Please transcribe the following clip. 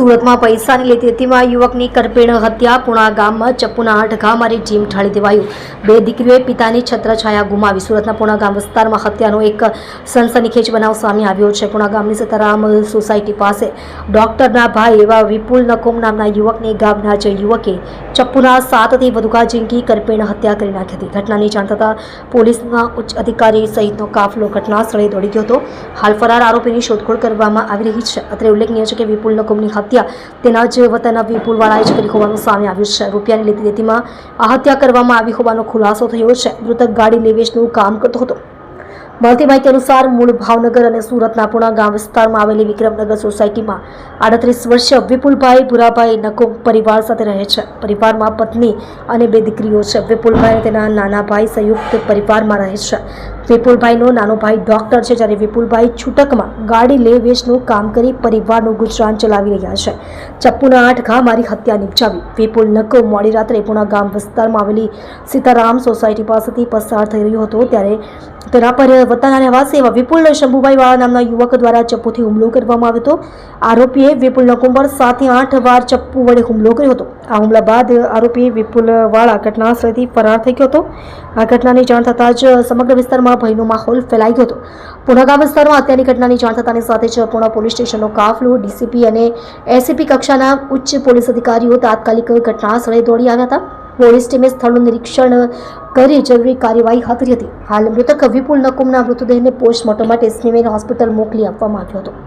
સુરતમાં પૈસાની લેતી દેતીમાં યુવકની કરપીણ હત્યા. પુણા ગામમાં ચપ્પુના આઠ ઘા મારી જીમ ઠાળી દેવાયું. બે દીકરીઓએ પિતાની છત્રછાયા ગુમાવી. સુરતના પુણા ગામ વિસ્તારમાં હત્યાનો એક સનસનીખેજ બનાવ સામે આવ્યો છે. પુણા ગામની સતારામ સોસાયટી પાસે ડોક્ટરના ભાઈ એવા વિપુલ નકુમ નામના યુવકની ગામના જ યુવકે ચપ્પુના સાતથી વધુ ઘા ઝીંકી કરપીણ હત્યા કરી નાખી હતી. ઘટનાની જાણ થતાં પોલીસના ઉચ્ચ અધિકારી સહિતનો કાફલો ઘટના સ્થળે દોડી ગયો હતો. હાલ ફરાર આરોપીની શોધખોળ કરવામાં આવી રહી છે. અત્રે ઉલ્લેખનીય છે કે વિપુલ નકુમની હત્યા તેના જ વતન વિપુલવાળાએ જ કરી હોવાનું સામે આવ્યું છે. રૂપિયાની લીધી દેતીમાં આ હત્યા કરવામાં આવી હોવાનો ખુલાસો થયો છે. મૃતક ગાડી લેવેશનું કામ કરતો હતો. મળતી માહિતી અનુસાર મૂળ ભાવનગર અને સુરતના પૂણા ગામ વિસ્તારમાં આવેલી વિક્રમનગર સોસાયટીમાં આડત્રીસ વર્ષીય વિપુલભાઈ ભુરાભાઈ નકુમ પરિવાર સાથે રહે છે. પરિવારમાં પત્ની અને બે દીકરીઓ છે. વિપુલભાઈ તેના નાના ભાઈ સંયુક્ત પરિવારમાં રહે છે. વિપુલભાઈનો નાનો ભાઈ ડોક્ટર છે જ્યારે વિપુલભાઈ છૂટકમાં ગાડી લે વેચનું કામ કરી પરિવારનું ગુજરાન ચલાવી રહ્યા છે. ચપ્પુના આઠ ઘા મારી હત્યા નિપજાવી. વિપુલ નકો મોડી રાત્રે પુણા ગામ વિસ્તારમાં આવેલી સીતારામ સોસાયટી પાસેથી પસાર થઈ રહ્યો હતો ત્યારે તેના પર વતનના રહેવાસી એવા વિપુલ શંભુભાઈ વાળા નામના યુવક દ્વારા ચપ્પુથી હુમલો કરવામાં આવ્યો હતો. આરોપીએ વિપુલ પર સાતથી આઠ વાર ચપ્પુ વડે હુમલો કર્યો હતો. આ હુમલા બાદ આરોપી વિપુલ વાળા ઘટના સ્થળેથી ફરાર થઈ ગયો હતો. આ ઘટનાની જાણ થતાં જ સમગ્ર વિસ્તારમાં ભયનો માહોલ ફેલાઈ ગયો હતો. પુનગા વિસ્તારમાં હત્યાની ઘટનાની જાણ થતાની સાથે જ પૂર્ણ પોલીસ સ્ટેશનનો કાફલો, ડીસીપી અને એસીપી કક્ષાના ઉચ્ચ પોલીસ અધિકારીઓ તાત્કાલિક ઘટના સ્થળે દોડી આવ્યા હતા. પોલીસ ટીમે સ્થળનું નિરીક્ષણ કરી જરૂરી કાર્યવાહી હાથ ધરી હતી. હાલ મૃતક વિપુલ નકુમના મૃતદેહને પોસ્ટમોર્ટમ માટે સ્મીમેર હોસ્પિટલ મોકલી આપવામાં આવ્યો હતો.